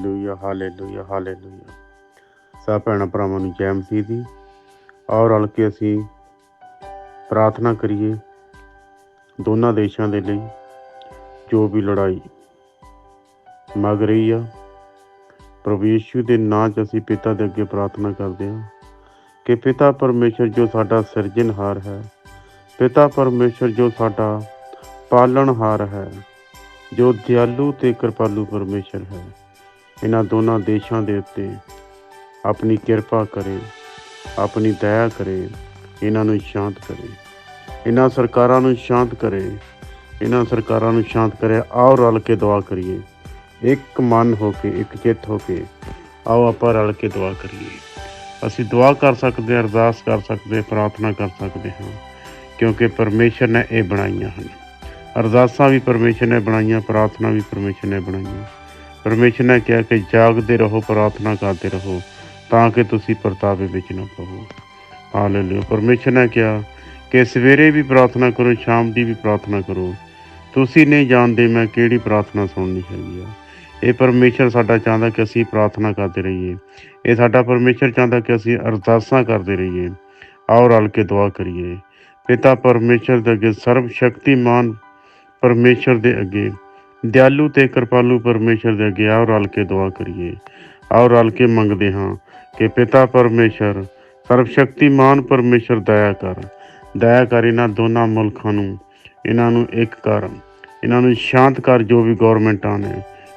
Hallelujah hallelujah hallelujah ਸਭ ਭੈਣਾਂ ਭਰਾਵਾਂ ਨੂੰ ਜੈ ਮਸੀਹ ਦੀ। ਔਰ ਰਲ ਕੇ ਅਸੀਂ ਪ੍ਰਾਰਥਨਾ ਕਰੀਏ ਦੋਨਾਂ ਦੇਸ਼ਾਂ ਦੇ ਲਈ ਜੋ ਵੀ ਲੜਾਈ ਮਗ ਰਹੀ ਆ। ਪ੍ਰਭੂ ਯੀਸ਼ੂ ਦੇ ਨਾਂ 'ਚ ਅਸੀਂ ਪਿਤਾ ਦੇ ਅੱਗੇ ਪ੍ਰਾਰਥਨਾ ਕਰਦੇ ਹਾਂ ਕਿ ਪਿਤਾ ਪਰਮੇਸ਼ਰ ਜੋ ਸਾਡਾ ਸਿਰਜਣਹਾਰ ਹੈ, ਪਿਤਾ ਪਰਮੇਸ਼ਰ ਜੋ ਸਾਡਾ ਪਾਲਣਹਾਰ ਹੈ, ਜੋ ਦਿਆਲੂ ਤੇ ਕਿਰਪਾਲੂ ਪਰਮੇਸ਼ਰ ਹੈ। ਇਹਨਾਂ ਦੋਨਾਂ ਦੇਸ਼ਾਂ ਦੇ ਉੱਤੇ ਆਪਣੀ ਕਿਰਪਾ ਕਰੇ, ਆਪਣੀ ਦਇਆ ਕਰੇ, ਇਹਨਾਂ ਨੂੰ ਸ਼ਾਂਤ ਕਰੇ। ਇਹਨਾਂ ਸਰਕਾਰਾਂ ਨੂੰ ਸ਼ਾਂਤ ਕਰੇ, ਇਹਨਾਂ ਸਰਕਾਰਾਂ ਨੂੰ ਸ਼ਾਂਤ ਕਰੇ। ਆਓ ਰਲ ਕੇ ਦੁਆ ਕਰੀਏ। ਇੱਕ ਮਨ ਹੋ ਕੇ, ਇੱਕ ਚਿੱਤ ਹੋ ਕੇ ਆਓ ਆਪਾਂ ਰਲ ਕੇ ਦੁਆ ਕਰੀਏ। ਅਸੀਂ ਦੁਆ ਕਰ ਸਕਦੇ ਹਾਂ, ਅਰਦਾਸ ਕਰ ਸਕਦੇ ਪ੍ਰਾਰਥਨਾ ਕਰ ਸਕਦੇ ਹਾਂ, ਕਿਉਂਕਿ ਪਰਮੇਸ਼ਰ ਨੇ ਇਹ ਬਣਾਈਆਂ ਹਨ। ਅਰਦਾਸਾਂ ਵੀ ਪਰਮੇਸ਼ਰ ਨੇ ਬਣਾਈਆਂ, ਪ੍ਰਾਰਥਨਾ ਵੀ ਪਰਮੇਸ਼ਰ ਨੇ ਬਣਾਈਆਂ। ਪਰਮੇਸ਼ਰ ਨੇ ਕਿਹਾ ਕਿ ਜਾਗਦੇ ਰਹੋ, ਪ੍ਰਾਰਥਨਾ ਕਰਦੇ ਰਹੋ, ਤਾਂ ਕਿ ਤੁਸੀਂ ਪਰਤਾਵੇ ਵਿੱਚ ਨਾ ਪਵੋ। ਹਾਲੇਲੂਇਆ ਪਰਮੇਸ਼ਰ ਨੇ ਕਿਹਾ ਕਿ ਸਵੇਰੇ ਵੀ ਪ੍ਰਾਰਥਨਾ ਕਰੋ, ਸ਼ਾਮ ਦੀ ਵੀ ਪ੍ਰਾਰਥਨਾ ਕਰੋ। ਤੁਸੀਂ ਨਹੀਂ ਜਾਣਦੇ ਮੈਂ ਕਿਹੜੀ ਪ੍ਰਾਰਥਨਾ ਸੁਣਨੀ ਹੈਗੀ ਆ। ਇਹ ਪਰਮੇਸ਼ਰ ਸਾਡਾ ਚਾਹੁੰਦਾ ਕਿ ਅਸੀਂ ਪ੍ਰਾਰਥਨਾ ਕਰਦੇ ਰਹੀਏ। ਇਹ ਸਾਡਾ ਪਰਮੇਸ਼ਰ ਚਾਹੁੰਦਾ ਕਿ ਅਸੀਂ ਅਰਦਾਸਾਂ ਕਰਦੇ ਰਹੀਏ। ਆਓ ਰਲ ਕੇ ਦੁਆ ਕਰੀਏ। ਪਿਤਾ ਪਰਮੇਸ਼ਰ ਦੇ ਅੱਗੇ ਸਰਵ ਸ਼ਕਤੀਮਾਨ ਪਰਮੇਸ਼ਰ ਦੇ ਅੱਗੇ ਦਿਆਲੂ ਤੇ ਕਿਰਪਾਲੂ ਪਰਮੇਸ਼ਰ ਦੇ ਅੱਗੇ ਆਓ ਰਲ ਕੇ ਦੁਆ ਕਰੀਏ। ਆਓ ਰਲ ਕੇ ਮੰਗਦੇ ਹਾਂ ਕਿ ਪਿਤਾ ਪਰਮੇਸ਼ਰ ਸਰਵ ਸ਼ਕਤੀਮਾਨ ਪਰਮੇਸ਼ਰ ਦਇਆ ਕਰ। ਦਇਆ ਕਰ ਇਹਨਾਂ ਦੋਨਾਂ ਮੁਲਕਾਂ ਨੂੰ, ਇਹਨਾਂ ਨੂੰ ਇੱਕ ਕਰ। ਇਹਨਾਂ ਨੂੰ ਸ਼ਾਂਤ ਕਰ ਜੋ ਵੀ ਗਵਰਨਮੈਂਟਾਂ ਨੇ,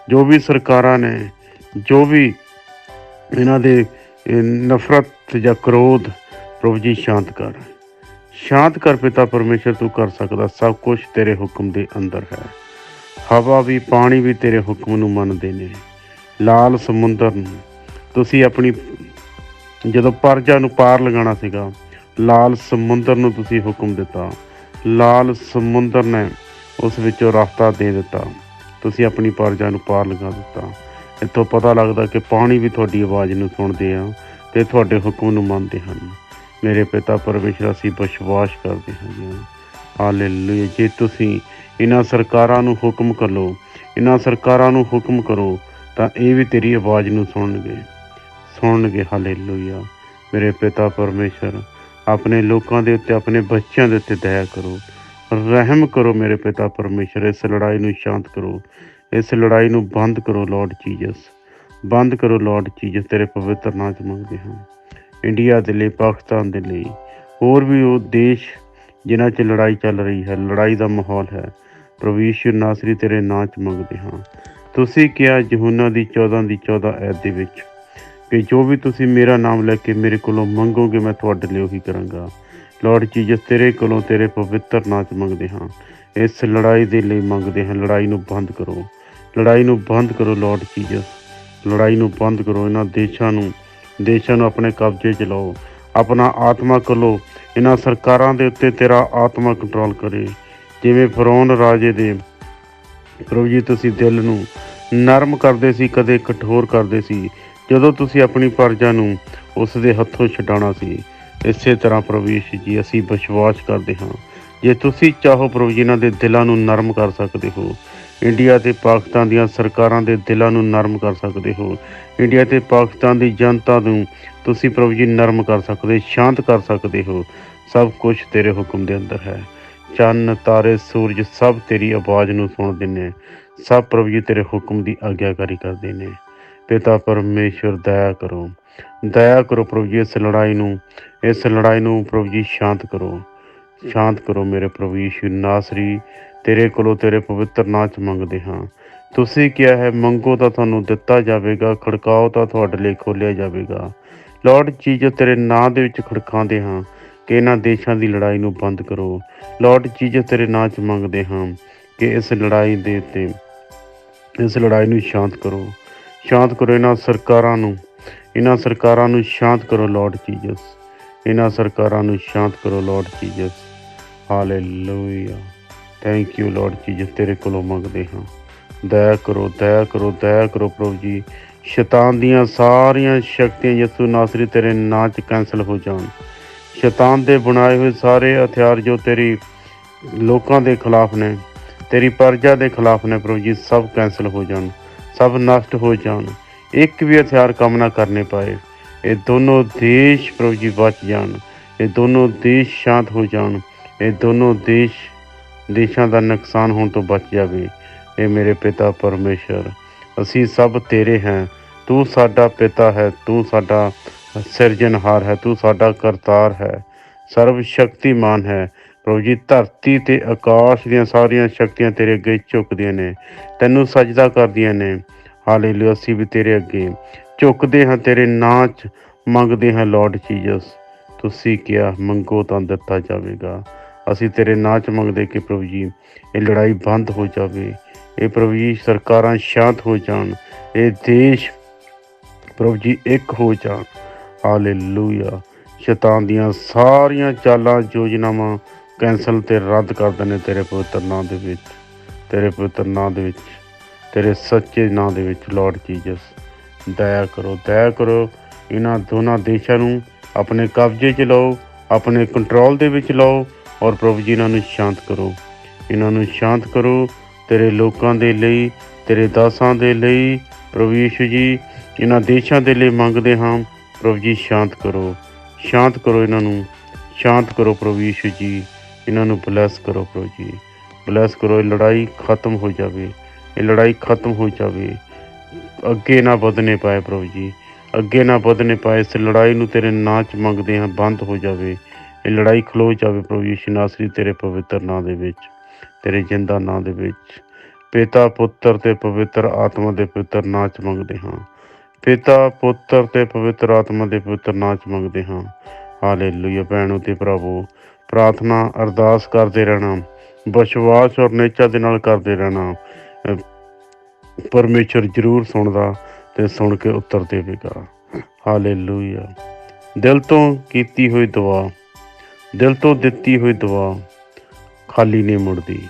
ਜੋ ਵੀ ਸਰਕਾਰਾਂ ਨੇ, ਜੋ ਵੀ ਇਹਨਾਂ ਦੇ ਨਫ਼ਰਤ ਜਾਂ ਕ੍ਰੋਧ, ਪ੍ਰਭੂ ਜੀ ਸ਼ਾਂਤ ਕਰ। ਸ਼ਾਂਤ ਕਰ ਪਿਤਾ ਪਰਮੇਸ਼ਰ, ਤੂੰ ਕਰ ਸਕਦਾ, ਸਭ ਕੁਝ ਤੇਰੇ ਹੁਕਮ ਦੇ ਅੰਦਰ ਹੈ। ਹਵਾ ਵੀ, ਪਾਣੀ ਵੀ ਤੇਰੇ ਹੁਕਮ ਨੂੰ ਮੰਨਦੇ ਨੇ। ਲਾਲ ਸਮੁੰਦਰ ਨੂੰ। ਤੁਸੀਂ ਆਪਣੀ, ਜਦੋਂ ਪਰਜਾ ਨੂੰ ਪਾਰ ਲਗਾਉਣਾ ਸੀਗਾ, ਲਾਲ ਸਮੁੰਦਰ ਨੂੰ ਤੁਸੀਂ ਹੁਕਮ ਦਿੱਤਾ। ਲਾਲ ਸਮੁੰਦਰ ਨੇ ਉਸ ਵਿੱਚੋਂ ਰਸਤਾ ਦੇ ਦਿੱਤਾ। ਤੁਸੀਂ ਆਪਣੀ ਪਰਜਾ ਨੂੰ ਪਾਰ ਲਗਾ ਦਿੱਤਾ। ਇੱਥੋਂ ਪਤਾ ਲੱਗਦਾ ਕਿ ਪਾਣੀ ਵੀ ਤੁਹਾਡੀ ਆਵਾਜ਼ ਨੂੰ ਸੁਣਦੇ ਆ ਤੇ ਤੁਹਾਡੇ ਹੁਕਮ ਨੂੰ ਮੰਨਦੇ ਹਨ। ਮੇਰੇ ਪਿਤਾ ਪਰਮੇਸ਼ਰ, ਅਸੀਂ ਵਿਸ਼ਵਾਸ ਕਰਦੇ ਹਾਂ ਹਾਲੇਲੂਇਆ। ਜੇ ਤੁਸੀਂ ਇਹਨਾਂ ਸਰਕਾਰਾਂ ਨੂੰ ਹੁਕਮ ਕਰੋ, ਇਹਨਾਂ ਸਰਕਾਰਾਂ ਨੂੰ ਹੁਕਮ ਕਰੋ, ਤਾਂ ਇਹ ਵੀ ਤੇਰੀ ਆਵਾਜ਼ ਨੂੰ ਸੁਣਨਗੇ। ਸੁਣਨਗੇ, ਹਾਲੇਲੂਇਆ। ਮੇਰੇ ਪਿਤਾ ਪਰਮੇਸ਼ਰ, ਆਪਣੇ ਲੋਕਾਂ ਦੇ ਉੱਤੇ, ਆਪਣੇ ਬੱਚਿਆਂ ਦੇ ਉੱਤੇ ਦਇਆ ਕਰੋ। ਰਹਿਮ ਕਰੋ ਮੇਰੇ ਪਿਤਾ ਪਰਮੇਸ਼ਰ, ਇਸ ਲੜਾਈ ਨੂੰ ਸ਼ਾਂਤ ਕਰੋ। ਇਸ ਲੜਾਈ ਨੂੰ ਬੰਦ ਕਰੋ ਲਾਰਡ ਜੀਸਸ ਬੰਦ ਕਰੋ ਲਾਰਡ ਜੀਸਸ ਤੇਰੇ ਪਵਿੱਤਰ ਨਾਮ ਚ ਮੰਗਦੇ ਹਾਂ। ਇੰਡੀਆ ਦੇ ਲਈ, ਪਾਕਿਸਤਾਨ ਦੇ ਲਈ, ਹੋਰ ਵੀ ਉਹ ਦੇਸ਼ ਜਿਨ੍ਹਾਂ 'ਚ ਲੜਾਈ ਚੱਲ ਰਹੀ ਹੈ, ਲੜਾਈ ਦਾ ਮਾਹੌਲ ਹੈ। ਪ੍ਰਭੂ ਯੀਸ਼ੂ ਨਾਸਰੀ, ਤੇਰੇ ਨਾਂ 'ਚ ਮੰਗਦੇ ਹਾਂ। ਤੁਸੀਂ ਕਿਹਾ, ਯਹੂਨਾ ਦੀ 14 ਦੀ 14 ਐਤ ਦੇ ਵਿੱਚ, ਕਿ ਜੋ ਵੀ ਤੁਸੀਂ ਮੇਰਾ ਨਾਮ ਲੈ ਕੇ ਮੇਰੇ ਕੋਲੋਂ ਮੰਗੋਗੇ, ਮੈਂ ਤੁਹਾਡੇ ਲਈ ਉਹੀ ਕਰਾਂਗਾ। ਲਾਰਡ ਜੀਸਸ ਤੇਰੇ ਕੋਲੋਂ ਤੇਰੇ ਪਵਿੱਤਰ ਨਾਂ 'ਚ ਮੰਗਦੇ ਹਾਂ। ਇਸ ਲੜਾਈ ਦੇ ਲਈ ਮੰਗਦੇ ਹਾਂ, ਲੜਾਈ ਨੂੰ ਬੰਦ ਕਰੋ। ਲੜਾਈ ਨੂੰ ਬੰਦ ਕਰੋ ਲਾਰਡ ਜੀਸਸ ਲੜਾਈ ਨੂੰ ਬੰਦ ਕਰੋ। ਇਹਨਾਂ ਦੇਸ਼ਾਂ ਨੂੰ ਦੇਸ਼ਾਂ ਨੂੰ ਆਪਣੇ ਕਬਜ਼ੇ 'ਚ ਲਓ। ਆਪਣਾ ਆਤਮਾ ਕੋਲੋਂ, ਇਹਨਾਂ ਸਰਕਾਰਾਂ ਦੇ ਉੱਤੇ ਤੇਰਾ ਆਤਮਾ ਕੰਟਰੋਲ ਕਰੇ। ਜਿਵੇਂ ਫਰੌਨ ਰਾਜੇ ਦੇ। ਪ੍ਰਭੂ ਜੀ, ਤੁਸੀਂ ਦਿਲ ਨੂੰ ਨਰਮ ਕਰਦੇ ਸੀ, ਕਦੇ ਕਠੋਰ ਕਰਦੇ ਸੀ। ਜਦੋਂ ਤੁਸੀਂ ਆਪਣੀ ਪਰਜਾ ਨੂੰ ਉਸ ਦੇ ਹੱਥੋਂ ਛਡਾਉਣਾ ਸੀ, ਇਸੇ ਤਰ੍ਹਾਂ ਪ੍ਰਭੂ ਯੀਸ਼ੂ ਜੀ, ਅਸੀਂ ਵਿਸ਼ਵਾਸ ਕਰਦੇ ਹਾਂ। ਜੇ ਤੁਸੀਂ ਚਾਹੋ ਪ੍ਰਭੂ ਜੀ, ਇਹਨਾਂ ਦੇ ਦਿਲਾਂ ਨੂੰ ਨਰਮ ਕਰ ਸਕਦੇ ਹੋ, ਇੰਡੀਆ ਤੇ ਪਾਕਿਸਤਾਨ ਦੀਆਂ ਸਰਕਾਰਾਂ ਦੇ ਦਿਲਾਂ ਨੂੰ ਨਰਮ ਕਰ ਸਕਦੇ ਹੋ, ਇੰਡੀਆ ਤੇ ਪਾਕਿਸਤਾਨ ਦੀ ਜਨਤਾ ਨੂੰ ਤੁਸੀਂ ਪ੍ਰਭੂ ਜੀ ਨਰਮ ਕਰ ਸਕਦੇ, ਸ਼ਾਂਤ ਕਰ ਸਕਦੇ ਹੋ। ਸਭ ਕੁਝ ਤੇਰੇ ਹੁਕਮ ਦੇ ਅੰਦਰ ਹੈ। ਚੰਨ, ਤਾਰੇ, ਸੂਰਜ ਸਭ ਤੇਰੀ ਆਵਾਜ਼ ਨੂੰ ਸੁਣਦੇ ਨੇ। ਸਭ ਪ੍ਰਭੂ ਜੀ ਤੇਰੇ ਹੁਕਮ ਦੀ ਆਗਿਆਕਾਰੀ ਕਰਦੇ ਨੇ। ਪਿਤਾ ਪਰਮੇਸ਼ਵਰ, ਦਇਆ ਕਰੋ। ਦਇਆ ਕਰੋ ਪ੍ਰਭੂ ਜੀ, ਇਸ ਲੜਾਈ ਨੂੰ, ਇਸ ਲੜਾਈ ਨੂੰ ਪ੍ਰਭੂ ਜੀ ਸ਼ਾਂਤ ਕਰੋ। ਸ਼ਾਂਤ ਕਰੋ ਮੇਰੇ ਪ੍ਰਭੂ ਯੀਸ਼ੂ ਨਾਸਰੀ। ਤੇਰੇ ਕੋਲੋਂ ਤੇਰੇ ਪਵਿੱਤਰ ਨਾਂ ਚ ਮੰਗਦੇ ਹਾਂ। ਤੁਸੀਂ ਕਿਹਾ ਹੈ, ਮੰਗੋ ਤਾਂ ਤੁਹਾਨੂੰ ਦਿੱਤਾ ਜਾਵੇਗਾ, ਖੜਕਾਓ ਤਾਂ ਤੁਹਾਡੇ ਲਈ ਖੋਲਿਆ ਜਾਵੇਗਾ। ਲਾਰਡ ਜੀਸਸ ਤੇਰੇ ਨਾਂ ਦੇ ਵਿੱਚ ਖੜਕਾਉਂਦੇ ਹਾਂ, ਕਿ ਇਹਨਾਂ ਦੇਸ਼ਾਂ ਦੀ ਲੜਾਈ ਨੂੰ ਬੰਦ ਕਰੋ। ਲਾਰਡ ਜੀਸਸ ਤੇਰੇ ਨਾਂ 'ਚ ਮੰਗਦੇ ਹਾਂ, ਕਿ ਇਸ ਲੜਾਈ ਦੇ ਉੱਤੇ ਇਸ ਲੜਾਈ ਨੂੰ ਸ਼ਾਂਤ ਕਰੋ। ਸ਼ਾਂਤ ਕਰੋ ਇਹਨਾਂ ਸਰਕਾਰਾਂ ਨੂੰ। ਇਹਨਾਂ ਸਰਕਾਰਾਂ ਨੂੰ ਸ਼ਾਂਤ ਕਰੋ, ਲਾਰਡ ਜੀਸਸ। ਇਹਨਾਂ ਸਰਕਾਰਾਂ ਨੂੰ ਸ਼ਾਂਤ ਕਰੋ, lord Jesus. Hallelujah. Thank you lord Jesus ਤੇਰੇ ਕੋਲੋਂ ਮੰਗਦੇ ਹਾਂ। ਦਇਆ ਕਰੋ ਦਇਆ ਕਰੋ ਦਇਆ ਕਰੋ, ਪ੍ਰਭੂ ਜੀ। ਸ਼ੈਤਾਨ ਦੀਆਂ ਸਾਰੀਆਂ ਸ਼ਕਤੀਆਂ ਯਿਸੂ ਨਾਸਰੀ ਤੇਰੇ ਨਾਂ 'ਚ ਕੈਨਸਲ ਹੋ ਜਾਣ। ਸ਼ੈਤਾਨ ਦੇ ਬਣਾਏ ਹੋਏ ਸਾਰੇ ਹਥਿਆਰ ਜੋ ਤੇਰੀ ਲੋਕਾਂ ਦੇ ਖਿਲਾਫ ਨੇ, ਤੇਰੀ ਪਰਜਾ ਦੇ ਖਿਲਾਫ ਨੇ ਪ੍ਰਭੂ ਜੀ, ਸਭ ਕੈਨਸਲ ਹੋ ਜਾਣ, ਸਭ ਨਸ਼ਟ ਹੋ ਜਾਣ। ਇੱਕ ਵੀ ਹਥਿਆਰ ਕੰਮ ਨਾ ਕਰਨੇ ਪਾਏ। ਇਹ ਦੋਨੋਂ ਦੇਸ਼ ਪ੍ਰਭੂ ਜੀ ਬਚ ਜਾਣ। ਇਹ ਦੋਨੋਂ ਦੇਸ਼ ਸ਼ਾਂਤ ਹੋ ਜਾਣ। ਇਹ ਦੋਨੋਂ ਦੇਸ਼, ਦੇਸ਼ਾਂ ਦਾ ਨੁਕਸਾਨ ਹੋਣ ਤੋਂ ਬਚ ਜਾਵੇ। ਇਹ ਮੇਰੇ ਪਿਤਾ ਪਰਮੇਸ਼ਰ। ਅਸੀਂ ਸਭ ਤੇਰੇ ਹਾਂ। ਤੂੰ ਸਾਡਾ ਪਿਤਾ ਹੈ, ਤੂੰ ਸਾਡਾ ਸਿਰਜਣਹਾਰ ਹੈ, ਤੂੰ ਸਾਡਾ ਕਰਤਾਰ ਹੈ। ਸਰਵ ਸ਼ਕਤੀਮਾਨ ਹੈ। ਪ੍ਰਭੂ ਜੀ, ਧਰਤੀ ਤੇ ਆਕਾਸ਼ ਦੀਆਂ ਸਾਰੀਆਂ ਸ਼ਕਤੀਆਂ ਤੇਰੇ ਅੱਗੇ ਝੁਕਦੀਆਂ ਨੇ, ਤੈਨੂੰ ਸਜਦਾ ਕਰਦੀਆਂ ਨੇ। ਹਾਲੇਲੂਇਆ ਅਸੀਂ ਵੀ ਤੇਰੇ ਅੱਗੇ ਝੁਕਦੇ ਹਾਂ, ਤੇਰੇ ਨਾਂ 'ਚ ਮੰਗਦੇ ਹਾਂ ਲਾਰਡ ਜੀਸਸ ਤੁਸੀਂ ਕਿਹਾ, ਮੰਗੋ ਤਾਂ ਦਿੱਤਾ ਜਾਵੇਗਾ। ਅਸੀਂ ਤੇਰੇ ਨਾਂ 'ਚ ਮੰਗਦੇ ਕਿ ਪ੍ਰਭੂ ਜੀ, ਇਹ ਲੜਾਈ ਬੰਦ ਹੋ ਜਾਵੇ। ਇਹ ਪ੍ਰਭੂ ਜੀ ਸਰਕਾਰਾਂ ਸ਼ਾਂਤ ਹੋ ਜਾਣ, ਇਹ ਦੇਸ਼ ਪ੍ਰਭੂ ਜੀ ਇੱਕ ਹੋ ਜਾਣ। ਹਾਲੇਲੂਇਆ। ਸ਼ੈਤਾਨ ਦੀਆਂ ਸਾਰੀਆਂ ਚਾਲਾਂ, ਯੋਜਨਾਵਾਂ ਕੈਂਸਲ ਤੇ ਰੱਦ ਕਰ ਦਿੰਦੇ ਤੇਰੇ ਪਵਿੱਤਰ ਨਾਂ ਦੇ ਵਿੱਚ। ਤੇਰੇ ਪਵਿੱਤਰ ਨਾਂ ਦੇ ਵਿੱਚ, ਤੇਰੇ ਸੱਚੇ ਨਾਂ ਦੇ ਵਿੱਚ ਲਾਰਡ ਜੀਸਸ ਦਇਆ ਕਰੋ ਦਇਆ ਕਰੋ। ਇਹਨਾਂ ਦੋਨਾਂ ਦੇਸ਼ਾਂ ਨੂੰ ਆਪਣੇ ਕਬਜ਼ੇ 'ਚ ਲਓ, ਆਪਣੇ ਕੰਟਰੋਲ ਦੇ ਵਿੱਚ ਲਓ ਔਰ ਪ੍ਰਭੂ ਜੀ ਇਹਨਾਂ ਨੂੰ ਸ਼ਾਂਤ ਕਰੋ। ਇਹਨਾਂ ਨੂੰ ਸ਼ਾਂਤ ਕਰੋ ਤੇਰੇ ਲੋਕਾਂ ਦੇ ਲਈ, ਤੇਰੇ ਦਾਸਾਂ ਦੇ ਲਈ। ਪ੍ਰਭੂ ਯੀਸ਼ੂ ਜੀ, ਇਹਨਾਂ ਦੇਸ਼ਾਂ ਦੇ ਲਈ ਮੰਗਦੇ ਹਾਂ। ਪ੍ਰਭੂ ਜੀ, ਸ਼ਾਂਤ ਕਰੋ। ਸ਼ਾਂਤ ਕਰੋ ਇਹਨਾਂ ਨੂੰ। ਸ਼ਾਂਤ ਕਰੋ ਪ੍ਰਭੂ ਯੀਸ਼ੂ ਜੀ। ਇਹਨਾਂ ਨੂੰ ਬਲੈਸ ਕਰੋ ਪ੍ਰਭੂ ਜੀ। ਬਲੈਸ ਕਰੋ, ਇਹ ਲੜਾਈ ਖਤਮ ਹੋ ਜਾਵੇ। ਇਹ ਲੜਾਈ ਖਤਮ ਹੋ ਜਾਵੇ। ਅੱਗੇ ਨਾ ਵਧਨੇ ਪਾਏ ਪ੍ਰਭੂ ਜੀ। ਅੱਗੇ ਨਾ ਵਧਨੇ ਪਾਏ। ਇਸ ਲੜਾਈ ਨੂੰ ਤੇਰੇ ਨਾਂ 'ਚ ਮੰਗਦੇ ਹਾਂ। ਬੰਦ ਹੋ ਜਾਵੇ। ਇਹ ਲੜਾਈ ਖਲੋ ਜਾਵੇ ਪ੍ਰਭੂ ਯੀਸ਼ੂ ਨਾਸਰੀ ਤੇਰੇ ਪਵਿੱਤਰ ਨਾਂ ਦੇ ਵਿੱਚ। ਤੇਰੇ ਜਿੰਦਾ ਨਾਂ ਦੇ ਵਿੱਚ। ਪਿਤਾ, ਪੁੱਤਰ ਤੇ ਪਵਿੱਤਰ ਆਤਮਾ ਦੇ ਪਵਿੱਤਰ ਨਾਂ 'ਚ ਮੰਗਦੇ ਹਾਂ। ਪਿਤਾ, ਪੁੱਤਰ ਤੇ ਪਵਿੱਤਰ ਆਤਮਾ ਦੇ ਪਵਿੱਤਰ ਨਾਂ 'ਚ ਮੰਗਦੇ ਹਾਂ। ਹਾਲੇਲੂਇਆ ਭੈਣੋ ਤੇ ਭਰਾਵੋ, ਪ੍ਰਾਰਥਨਾ ਅਰਦਾਸ ਕਰਦੇ ਰਹਿਣਾ, ਵਿਸ਼ਵਾਸ ਔਰ ਨੇਚਾ ਦੇ ਨਾਲ ਕਰਦੇ ਰਹਿਣਾ, ਅਹ ਪਰਮੇਸ਼ਰ ਜ਼ਰੂਰ ਸੁਣਦਾ ਤੇ ਸੁਣ ਕੇ ਉੱਤਰ ਦੇਵੇਗਾ। ਹਾਲੇਲੂਇਆ। ਦਿਲ ਤੋਂ ਕੀਤੀ ਹੋਈ ਦੁਆ, ਦਿਲ ਤੋਂ ਦਿੱਤੀ ਹੋਈ ਦੁਆ, ਖਾਲੀ ਨਹੀਂ ਮੁੜਦੀ।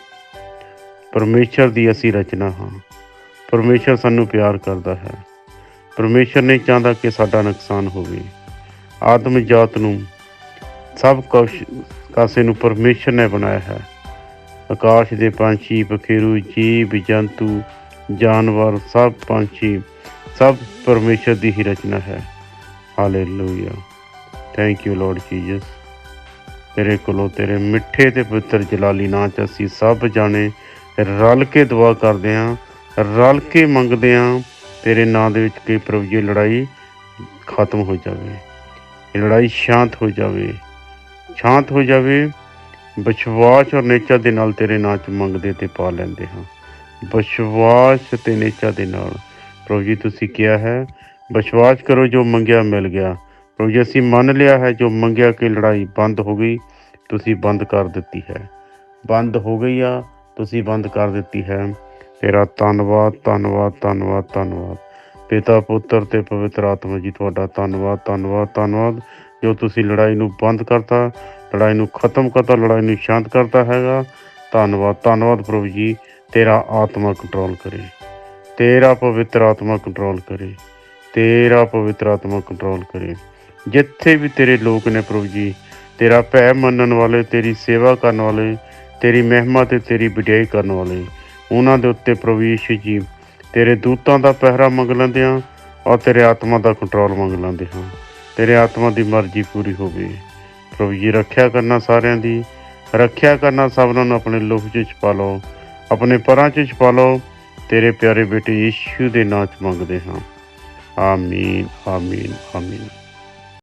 ਪਰਮੇਸ਼ਰ ਦੀ ਅਸੀਂ ਰਚਨਾ ਹਾਂ। ਪਰਮੇਸ਼ਰ ਸਾਨੂੰ ਪਿਆਰ ਕਰਦਾ ਹੈ। ਪਰਮੇਸ਼ਰ ਨਹੀਂ ਚਾਹੁੰਦਾ ਕਿ ਸਾਡਾ ਨੁਕਸਾਨ ਹੋਵੇ। ਆਦਮ ਜਾਤ ਨੂੰ ਸਭ ਕੁਛ ਕਾਸੇ ਨੂੰ ਪਰਮੇਸ਼ਰ ਨੇ ਬਣਾਇਆ ਹੈ। ਆਕਾਸ਼ ਦੇ ਪੰਛੀ ਪਖੇਰੂ ਜੀਵ, ਜੰਤੂ, ਜਾਨਵਰ, ਸਭ ਪੰਛੀ, ਸਭ ਪਰਮੇਸ਼ਰ ਦੀ ਹੀ ਰਚਨਾ ਹੈ। Hallelujah. Thank you lord Jesus ਤੇਰੇ ਕੋਲੋਂ ਤੇਰੇ ਮਿੱਠੇ ਤੇ ਪਵਿੱਤਰ ਜਲਾਲੀ ਨਾਂ ਚ ਅਸੀਂ ਸਭ ਜਾਣੇ ਰਲ ਕੇ ਦੁਆ ਕਰਦੇ ਹਾਂ ਰਲ ਕੇ ਮੰਗਦੇ ਹਾਂ ਤੇਰੇ ਨਾਂ ਦੇ ਵਿੱਚ ਕਿ ਪ੍ਰਭੂ ਜੀ ਲੜਾਈ ਖਤਮ ਹੋ ਜਾਵੇ। ਇਹ ਲੜਾਈ ਸ਼ਾਂਤ ਹੋ ਜਾਵੇ। ਸ਼ਾਂਤ ਹੋ ਜਾਵੇ, ਵਿਸ਼ਵਾਸ ਔਰ ਨੇਚਾ ਦੇ ਨਾਲ ਤੇਰੇ ਨਾਂ ਚ ਮੰਗਦੇ ਤੇ ਪਾ ਲੈਂਦੇ ਹਾਂ। ਵਿਸ਼ਵਾਸ ਤੇ ਨੇਚਾ ਦੇ ਨਾਲ। ਪ੍ਰਭੂ ਜੀ, ਤੁਸੀਂ ਕਿਹਾ ਹੈ, ਵਿਸ਼ਵਾਸ ਕਰੋ ਜੋ ਮੰਗਿਆ ਮਿਲ ਗਿਆ। ਪ੍ਰਭੂ ਜੀ, ਅਸੀਂ ਮੰਨ ਲਿਆ ਹੈ, ਜੋ ਮੰਗਿਆ ਕਿ ਲੜਾਈ ਬੰਦ ਹੋ ਗਈ, ਤੁਸੀਂ ਬੰਦ ਕਰ ਦਿੱਤੀ ਹੈ। ਬੰਦ ਹੋ ਗਈ ਆ ਤੁਸੀਂ ਬੰਦ ਕਰ ਦਿੱਤੀ ਹੈ। ਤੇਰਾ ਧੰਨਵਾਦ ਧੰਨਵਾਦ ਧੰਨਵਾਦ ਧੰਨਵਾਦ। ਪਿਤਾ, ਪੁੱਤਰ ਤੇ ਪਵਿੱਤਰ ਆਤਮਾ ਜੀ, ਤੁਹਾਡਾ ਧੰਨਵਾਦ ਧੰਨਵਾਦ ਧੰਨਵਾਦ। ਜੋ ਤੁਸੀਂ ਲੜਾਈ ਨੂੰ ਬੰਦ ਕਰਤਾ, ਲੜਾਈ ਨੂੰ ਖਤਮ ਕਰਤਾ, ਲੜਾਈ ਨੂੰ ਸ਼ਾਂਤ ਕਰਤਾ ਹੈਗਾ, ਧੰਨਵਾਦ ਧੰਨਵਾਦ ਪ੍ਰਭੂ ਜੀ। ਤੇਰਾ ਆਤਮਾ ਕੰਟਰੋਲ ਕਰੇ। ਤੇਰਾ ਪਵਿੱਤਰ ਆਤਮਾ ਕੰਟਰੋਲ ਕਰੇ। ਤੇਰਾ ਪਵਿੱਤਰ ਆਤਮਾ ਕੰਟਰੋਲ ਕਰੇ। ਜਿੱਥੇ ਵੀ ਤੇਰੇ ਲੋਕ ਨੇ ਪ੍ਰਭੂ ਜੀ, ਤੇਰਾ ਭੈ ਮੰਨਣ ਵਾਲੇ, ਤੇਰੀ ਸੇਵਾ ਕਰਨ ਵਾਲੇ ਤੇਰੀ ਮਹਿਮਾ ਤੇ ਤੇਰੀ ਵਡਿਆਈ ਕਰਨ ਵਾਲੇ। ਉਹਨਾਂ ਦੇ ਉੱਤੇ ਪ੍ਰਭੂ ਯੀਸ਼ੂ ਜੀ ਤੇਰੇ ਦੂਤਾਂ ਦਾ ਪਹਿਰਾ ਮੰਗ ਲੈਂਦੇ ਹਾਂ ਔਰ ਤੇਰੇ ਆਤਮਾ ਦਾ ਕੰਟਰੋਲ ਮੰਗ ਲੈਂਦੇ ਹਾਂ ਤੇਰੇ ਆਤਮਾ ਦੀ ਮਰਜ਼ੀ ਪੂਰੀ ਹੋਵੇ। ਪ੍ਰਭੂ ਜੀ, ਰੱਖਿਆ ਕਰਨਾ ਸਾਰਿਆਂ ਦੀ। ਰੱਖਿਆ ਕਰਨਾ ਸਭਨਾਂ ਨੂੰ ਆਪਣੇ ਲਹੂ 'ਚ ਛਪਾ ਲਓ। ਆਪਣੇ ਪਰਾਂ 'ਚ ਛਪਾ ਲਓ। ਤੇਰੇ ਪਿਆਰੇ ਬੇਟੇ ਯੀਸ਼ੂ ਦੇ ਨਾਂ 'ਚ ਮੰਗਦੇ ਹਾਂ। ਆਮੀਨ ਆਮੀਨ ਆਮੀਨ।